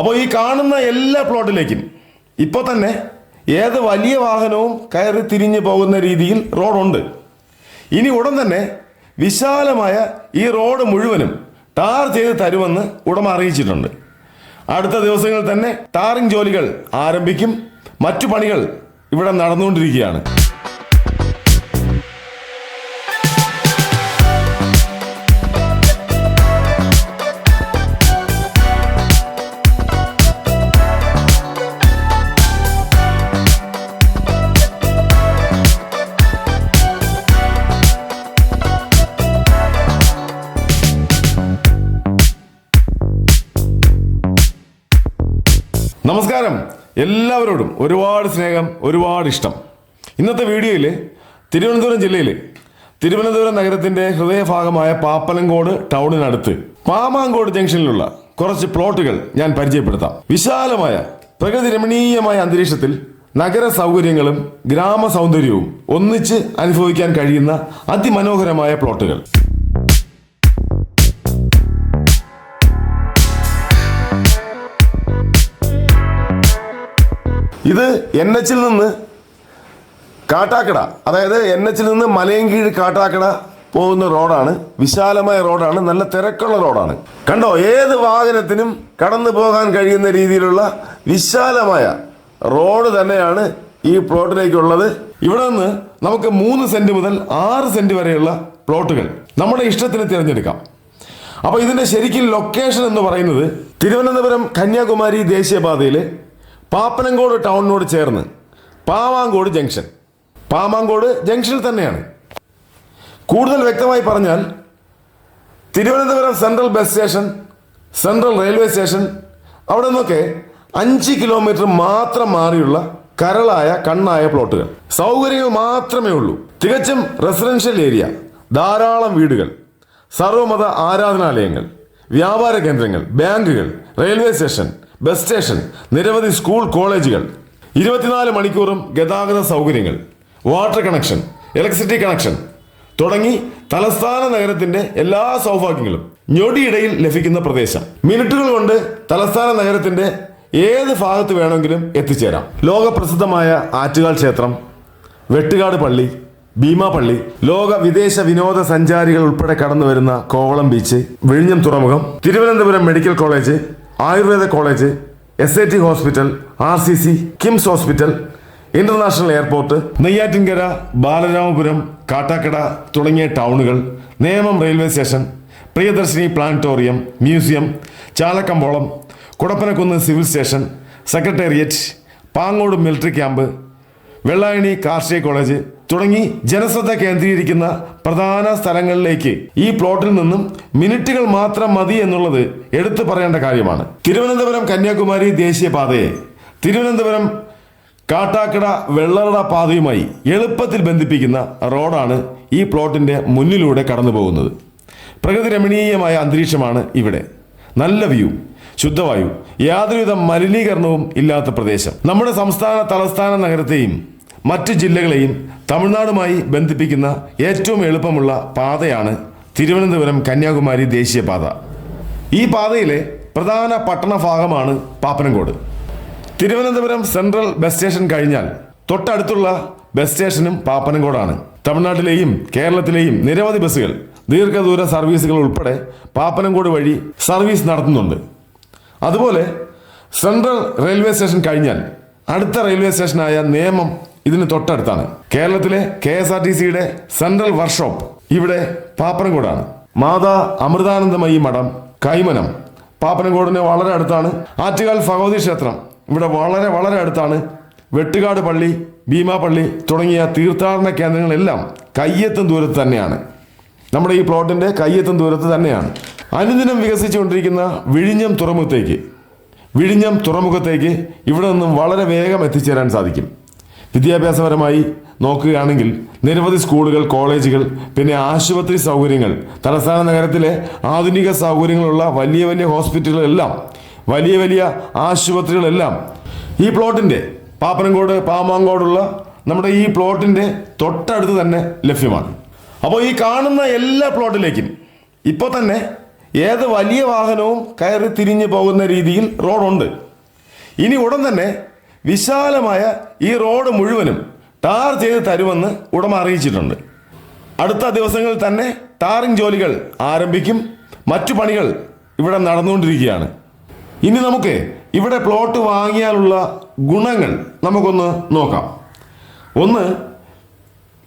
അപ്പോൾ ഈ കാണുന്ന എല്ലാ പ്ലോട്ടിലേക്കും ഇപ്പോൾ തന്നെ ഏത് വലിയ വാഹനവും കയറി തിരിഞ്ഞു പോകുന്ന രീതിയിൽ റോഡുണ്ട്. ഇനി ഉടൻ തന്നെ വിശാലമായ ഈ റോഡ് മുഴുവനും ടാർ ചെയ്ത് തരുമെന്ന് ഉടമ അറിയിച്ചിട്ടുണ്ട്. അടുത്ത ദിവസങ്ങളിൽ തന്നെ ടാറിംഗ് ജോലികൾ ആരംഭിക്കും. മറ്റു പണികൾ ഇവിടെ നടന്നുകൊണ്ടിരിക്കുകയാണ്. എല്ലാവരോടും ഒരുപാട് സ്നേഹം ഒരുപാട് ഇഷ്ടം. ഇന്നത്തെ വീഡിയോയിൽ തിരുവനന്തപുരം ജില്ലയിൽ തിരുവനന്തപുരം നഗരത്തിന്റെ ഹൃദയഭാഗമായ പാപ്പലങ്കോട് ടൗണിനടുത്ത് പാമാങ്കോട് ജംഗ്ഷനിലുള്ള കുറച്ച് പ്ലോട്ടുകൾ ഞാൻ പരിചയപ്പെടുത്താം. വിശാലമായ പ്രകൃതി രമണീയമായ അന്തരീക്ഷത്തിൽ നഗര സൗകര്യങ്ങളും ഗ്രാമ സൗന്ദര്യവും ഒന്നിച്ച് അനുഭവിക്കാൻ കഴിയുന്ന അതിമനോഹരമായ പ്ലോട്ടുകൾ. ഇത് എൻ എച്ചിൽ നിന്ന് കാട്ടാക്കട. അതായത് എൻ എച്ചിൽ നിന്ന് മലയൻകീഴ് കാട്ടാക്കട പോകുന്ന റോഡാണ്. വിശാലമായ റോഡാണ്. നല്ല തിരക്കുള്ള റോഡാണ്. കണ്ടോ? ഏത് വാഹനത്തിനും കടന്നു പോകാൻ കഴിയുന്ന രീതിയിലുള്ള വിശാലമായ റോഡ് തന്നെയാണ് ഈ പ്ലോട്ടിലേക്കുള്ളത്. ഇവിടെ നിന്ന് നമുക്ക് മൂന്ന് സെന്റ് മുതൽ ആറ് സെന്റ് വരെയുള്ള പ്ലോട്ടുകൾ നമ്മുടെ ഇഷ്ടത്തിന് തിരഞ്ഞെടുക്കാം. അപ്പോൾ ഇതിന്റെ ശരിക്കും ലൊക്കേഷൻ എന്ന് പറയുന്നത് തിരുവനന്തപുരം കന്യാകുമാരി ദേശീയപാതയിലെ പാപ്പനങ്കോട് ടൗണിനോട് ചേർന്ന് പാവാങ്കോട് ജംഗ്ഷൻ. പാമാങ്കോട് ജംഗ്ഷനിൽ തന്നെയാണ്. കൂടുതൽ വ്യക്തമായി പറഞ്ഞാൽ Thiruvananthapuram central bus station central railway station അവിടെ നിന്നൊക്കെ അഞ്ച് കിലോമീറ്റർ മാത്രം മാറിയുള്ള കരളായ കണ്ണായ പ്ലോട്ടുകൾ. സൗകര്യങ്ങൾ മാത്രമേ ഉള്ളൂ. തികച്ചും റെസിഡൻഷ്യൽ ഏരിയ ധാരാളം വീടുകൾ. സർവമത ആരാധനാലയങ്ങൾ. വ്യാപാര കേന്ദ്രങ്ങൾ. ബാങ്കുകൾ. Railway station. ബസ് സ്റ്റേഷൻ നിരവധി സ്കൂൾ കോളേജുകൾ ഇരുപത്തിനാല് മണിക്കൂറും ഗതാഗത സൗകര്യങ്ങൾ വാട്ടർ കണക്ഷൻ ഇലക്ട്രിസിറ്റി കണക്ഷൻ തുടങ്ങി തലസ്ഥാന നഗരത്തിന്റെ എല്ലാ സൗഭാഗ്യങ്ങളും ഞൊടിയിടയിൽ ലഭിക്കുന്ന പ്രദേശം. മിനിറ്റുകൾ കൊണ്ട് തലസ്ഥാന നഗരത്തിന്റെ ഏത് ഭാഗത്ത് വേണമെങ്കിലും എത്തിച്ചേരാം. ലോകപ്രസിദ്ധമായ ആറ്റുകാൽ ക്ഷേത്രം വെട്ടുകാട് പള്ളി ഭീമ പള്ളി ലോക വിദേശ വിനോദ സഞ്ചാരികൾ ഉൾപ്പെടെ കടന്നു വരുന്ന കോവളം ബീച്ച് വിഴിഞ്ഞം തുറമുഖം Thiruvananthapuram medical college Ayurveda college S I T hospital R C C KIMS hospital international airport Neyyattinkara Balaramapuram Kattakada തുടങ്ങിയ ടൗണുകൾ Nemom railway station Priyadarshini planetarium museum ചാലക്കമ്പോളം Kudappanakunnu civil station secretariat Pangode military camp Vellayani കാർഷിക college തുടങ്ങി ജനശ്രദ്ധ കേന്ദ്രീകരിക്കുന്ന പ്രധാന സ്ഥലങ്ങളിലേക്ക് ഈ പ്ലോട്ടിൽ നിന്നും മിനിറ്റുകൾ മാത്രം മതി എന്നുള്ളത് എടുത്തു പറയേണ്ട കാര്യമാണ്. തിരുവനന്തപുരം കന്യാകുമാരി ദേശീയപാതയെ തിരുവനന്തപുരം കാട്ടാക്കട വെള്ളറട പാതയുമായി എളുപ്പത്തിൽ ബന്ധിപ്പിക്കുന്ന റോഡാണ് ഈ പ്ലോട്ടിന്റെ മുന്നിലൂടെ കടന്നു പോകുന്നത് പ്രകൃതി രമണീയമായ അന്തരീക്ഷമാണ് ഇവിടെ. നല്ല വ്യൂ ശുദ്ധവായു. യാതൊരുവിധ മലിനീകരണവും ഇല്ലാത്ത പ്രദേശം. നമ്മുടെ സംസ്ഥാന തലസ്ഥാന നഗരത്തെയും മറ്റ് ജില്ലകളെയും തമിഴ്നാടുമായി ബന്ധിപ്പിക്കുന്ന ഏറ്റവും എളുപ്പമുള്ള പാതയാണ് തിരുവനന്തപുരം കന്യാകുമാരി ദേശീയപാത. ഈ പാതയിലെ പ്രധാന പട്ടണ ഭാഗമാണ് Pappanamcode. Thiruvananthapuram central bus station കഴിഞ്ഞാൽ തൊട്ടടുത്തുള്ള ബസ് സ്റ്റേഷനും പാപ്പനംകോടാണ്. തമിഴ്നാട്ടിലെയും കേരളത്തിലെയും നിരവധി ബസ്സുകൾ ദീർഘദൂര സർവീസുകൾ ഉൾപ്പെടെ പാപ്പനംകോട് വഴി സർവീസ് നടത്തുന്നുണ്ട്. അതുപോലെ സെൻട്രൽ റെയിൽവേ സ്റ്റേഷൻ കഴിഞ്ഞാൽ അടുത്ത റെയിൽവേ സ്റ്റേഷനായ നേമം ഇതിന് തൊട്ടടുത്താണ്. കേരളത്തിലെ കെ എസ് ആർ ടി സിയുടെ സെൻട്രൽ വർക്ക്ഷോപ്പ് ഇവിടെ പാപ്പനംകോടാണ്. മാതാ അമൃതാനന്ദമയി മഠം കൈമനം പാപ്പനംകോടിന് വളരെ അടുത്താണ്. ആറ്റുകാൽ ഭഗവതി ക്ഷേത്രം ഇവിടെ വളരെ വളരെ അടുത്താണ്. വെട്ടുകാട് പള്ളി ഭീമാ പള്ളി തുടങ്ങിയ തീർത്ഥാടന കേന്ദ്രങ്ങളെല്ലാം കയ്യെത്തും ദൂരത്ത് തന്നെയാണ്. നമ്മുടെ ഈ പ്ലോട്ടിന്റെ കയ്യെത്തും ദൂരത്ത് തന്നെയാണ്. അനുദിനം വികസിച്ചുകൊണ്ടിരിക്കുന്ന വിഴിഞ്ഞം തുറമുഖത്തേക്ക് വിഴിഞ്ഞം തുറമുഖത്തേക്ക് ഇവിടെ നിന്നും വളരെ വേഗം എത്തിച്ചേരാൻ സാധിക്കും. വിദ്യാഭ്യാസപരമായി നോക്കുകയാണെങ്കിൽ നിരവധി സ്കൂളുകൾ കോളേജുകൾ പിന്നെ ആശുപത്രി സൗകര്യങ്ങൾ തലസ്ഥാന നഗരത്തിലെ ആധുനിക സൗകര്യങ്ങളുള്ള വലിയ വലിയ ഹോസ്പിറ്റലുകളെല്ലാം വലിയ വലിയ ആശുപത്രികളെല്ലാം ഈ പ്ലോട്ടിന്റെ പാപ്പനംകോട് പാമാങ്കോടുള്ള നമ്മുടെ ഈ പ്ലോട്ടിന്റെ തൊട്ടടുത്ത് തന്നെ ലഭ്യമാണ്. അപ്പോൾ ഈ കാണുന്ന എല്ലാ പ്ലോട്ടിലേക്കും ഇപ്പോൾ തന്നെ ഏത് വലിയ വാഹനവും കയറി തിരിഞ്ഞു പോകുന്ന രീതിയിൽ റോഡുണ്ട്. ഇനി ഉടൻ തന്നെ വിശാലമായ ഈ റോഡ് മുഴുവനും ടാർ ചെയ്ത് തരുമെന്ന് ഉടമ അറിയിച്ചിട്ടുണ്ട്. അടുത്ത ദിവസങ്ങളിൽ തന്നെ ടാറിംഗ് ജോലികൾ ആരംഭിക്കും. മറ്റു പണികൾ ഇവിടെ നടന്നുകൊണ്ടിരിക്കുകയാണ്. ഇനി നമുക്ക് ഇവിടെ പ്ലോട്ട് വാങ്ങിയാലുള്ള ഗുണങ്ങൾ നമുക്കൊന്ന് നോക്കാം. ഒന്ന്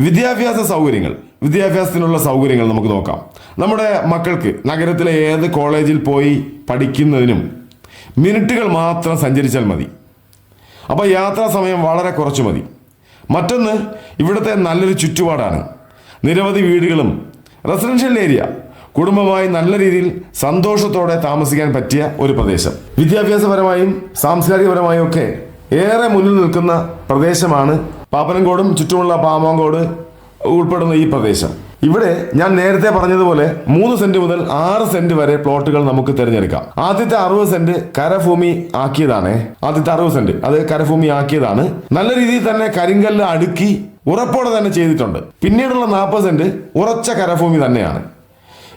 വിദ്യാഭ്യാസ സൗകര്യങ്ങൾ. വിദ്യാഭ്യാസത്തിനുള്ള സൗകര്യങ്ങൾ നമുക്ക് നോക്കാം. നമ്മുടെ മക്കൾക്ക് നഗരത്തിലെ ഏത് കോളേജിൽ പോയി പഠിക്കുന്നതിനും മിനിറ്റുകൾ മാത്രം സഞ്ചരിച്ചാൽ മതി. അപ്പോൾ യാത്രാ സമയം വളരെ കുറച്ച് മതി. മറ്റൊന്ന് ഇവിടുത്തെ നല്ലൊരു ചുറ്റുപാടാണ്. നിരവധി വീടുകളും റെസിഡൻഷ്യൽ ഏരിയ കുടുംബമായി നല്ല രീതിയിൽ സന്തോഷത്തോടെ താമസിക്കാൻ പറ്റിയ ഒരു പ്രദേശം. വിദ്യാഭ്യാസപരമായും സാംസ്കാരികപരമായും ഒക്കെ ഏറെ മുന്നിൽ നിൽക്കുന്ന പ്രദേശമാണ് പാപ്പനംകോടും ചുറ്റുമുള്ള പാമാങ്കോട് ഉൾപ്പെടുന്ന ഈ പ്രദേശം. ഇവിടെ ഞാൻ നേരത്തെ പറഞ്ഞതുപോലെ മൂന്ന് സെന്റ് മുതൽ ആറ് സെന്റ് വരെ പ്ലോട്ടുകൾ നമുക്ക് തിരഞ്ഞെടുക്കാം. ആദ്യത്തെ അറുപത് സെന്റ് കരഭൂമി ആക്കിയതാണ്. ആദ്യത്തെ അറുപത് സെന്റ് അത് കരഭൂമി ആക്കിയതാണ്. നല്ല രീതിയിൽ തന്നെ കരിങ്കല്ല് അടുക്കി ഉറപ്പോടെ തന്നെ ചെയ്തിട്ടുണ്ട്. പിന്നീടുള്ള നാൽപ്പത് സെന്റ് ഉറച്ച കരഭൂമി തന്നെയാണ്.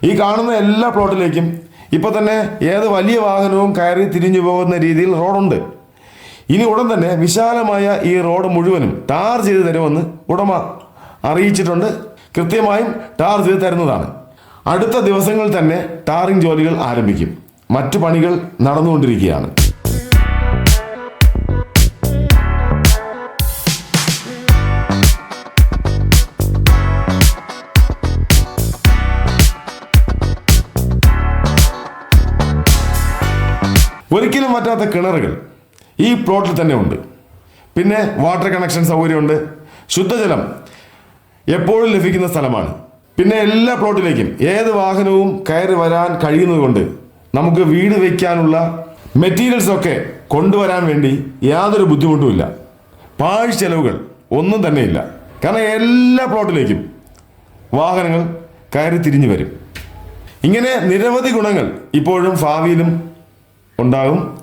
ഈ കാണുന്ന എല്ലാ പ്ലോട്ടിലേക്കും ഇപ്പൊ തന്നെ ഏത് വലിയ വാഹനവും കയറി തിരിഞ്ഞു പോകുന്ന രീതിയിൽ റോഡുണ്ട്. ഇനി ഉടൻ തന്നെ വിശാലമായ ഈ റോഡ് മുഴുവനും ടാർ ചെയ്ത് തരുമെന്ന് ഉടമ അറിയിച്ചിട്ടുണ്ട്. കൃത്യമായും ടാർ ചെയ്ത് തരുന്നതാണ്. അടുത്ത ദിവസങ്ങളിൽ തന്നെ ടാറിംഗ് ജോലികൾ ആരംഭിക്കും. മറ്റു പണികൾ നടന്നുകൊണ്ടിരിക്കുകയാണ്. ഒരിക്കലും പറ്റാത്ത കിണറുകൾ ഈ പ്ലോട്ടിൽ തന്നെ ഉണ്ട്. പിന്നെ വാട്ടർ കണക്ഷൻ സൗകര്യമുണ്ട്. ശുദ്ധജലം എപ്പോഴും ലഭിക്കുന്ന സ്ഥലമാണ്. പിന്നെ എല്ലാ പ്ലോട്ടിലേക്കും ഏത് വാഹനവും കയറി വരാൻ കഴിയുന്നതുകൊണ്ട് നമുക്ക് വീട് വയ്ക്കാനുള്ള മെറ്റീരിയൽസ് ഒക്കെ കൊണ്ടുവരാൻ വേണ്ടി യാതൊരു ബുദ്ധിമുട്ടുമില്ല. പാഴ് ചെലവുകൾ ഒന്നും തന്നെയില്ല. കാരണം എല്ലാ പ്ലോട്ടിലേക്കും വാഹനങ്ങൾ കയറി തിരിഞ്ഞു വരും. ഇങ്ങനെ നിരവധി ഗുണങ്ങൾ ഇപ്പോഴും ഭാവിയിലും ഉണ്ടാകും.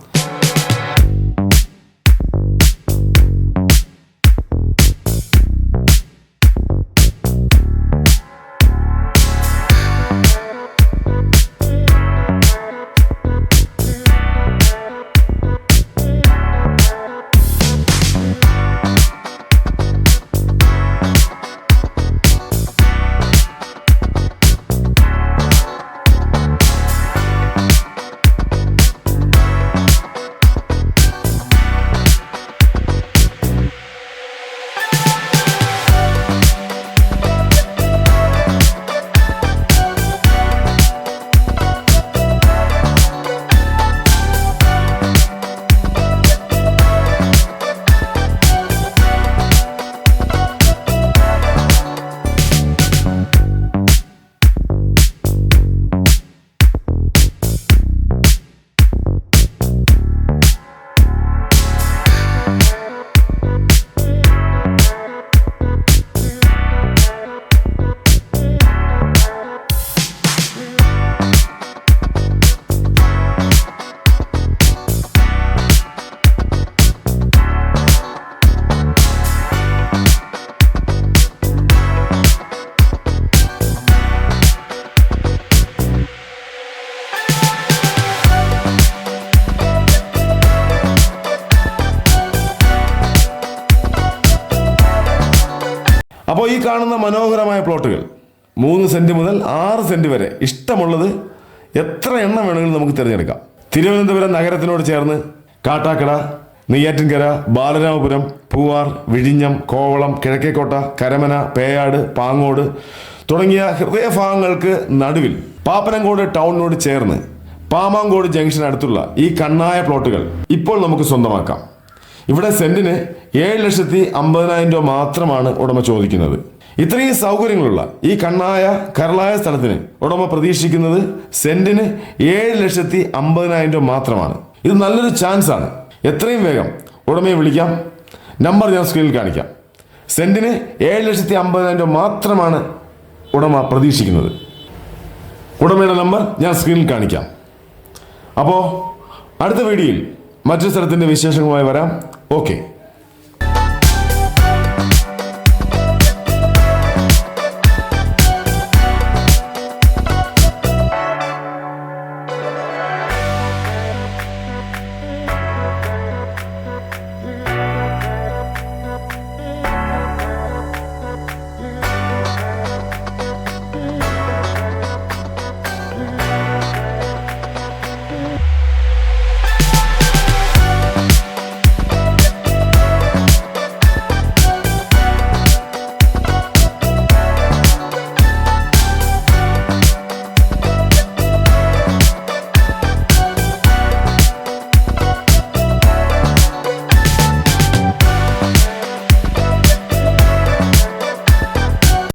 ഈ കാണുന്ന മനോഹരമായ പ്ലോട്ടുകൾ മൂന്ന് സെന്റ് മുതൽ ആറ് സെന്റ് വരെ ഇഷ്ടമുള്ളത് എത്ര എണ്ണം വേണമെങ്കിലും നമുക്ക് തിരഞ്ഞെടുക്കാം. തിരുവനന്തപുരം നഗരത്തിനോട് ചേർന്ന് കാട്ടാക്കട നെയ്യാറ്റിൻകര ബാലരാമപുരം പൂവാർ വിഴിഞ്ഞം കോവളം കിഴക്കേക്കോട്ട കരമന പേയാട് പാങ്ങോട് തുടങ്ങിയ ഹൃദയഭാഗങ്ങൾക്ക് നടുവിൽ പാപ്പനംകോട് ടൗണിനോട് ചേർന്ന് പാമാങ്കോട് ജംഗ്ഷൻ അടുത്തുള്ള ഈ കണ്ണായ പ്ലോട്ടുകൾ ഇപ്പോൾ നമുക്ക് സ്വന്തമാക്കാം. ഇവിടെ സെന്റിന് ഏഴ് ലക്ഷത്തി അമ്പതിനായിരം രൂപ മാത്രമാണ് ഉടമ ചോദിക്കുന്നത്. ഇത്രയും സൗകര്യങ്ങളുള്ള ഈ കണ്ണായ കരളായ സ്ഥലത്തിന് ഉടമ പ്രതീക്ഷിക്കുന്നത് സെന്റിന് ഏഴ് ലക്ഷത്തി അമ്പതിനായിരം രൂപ മാത്രമാണ്. ഇത് നല്ലൊരു ചാൻസ് ആണ്. എത്രയും വേഗം ഉടമയെ വിളിക്കാം. നമ്പർ ഞാൻ സ്ക്രീനിൽ കാണിക്കാം. സെന്റിന് ഏഴ് ലക്ഷത്തി അമ്പതിനായിരം രൂപ മാത്രമാണ് ഉടമ പ്രതീക്ഷിക്കുന്നത്. ഉടമയുടെ നമ്പർ ഞാൻ സ്ക്രീനിൽ കാണിക്കാം. അപ്പോൾ അടുത്ത വീഡിയോയിൽ മറ്റൊരു സ്ഥലത്തിന്റെ വിശേഷങ്ങളുമായി വരാം. ഓക്കെ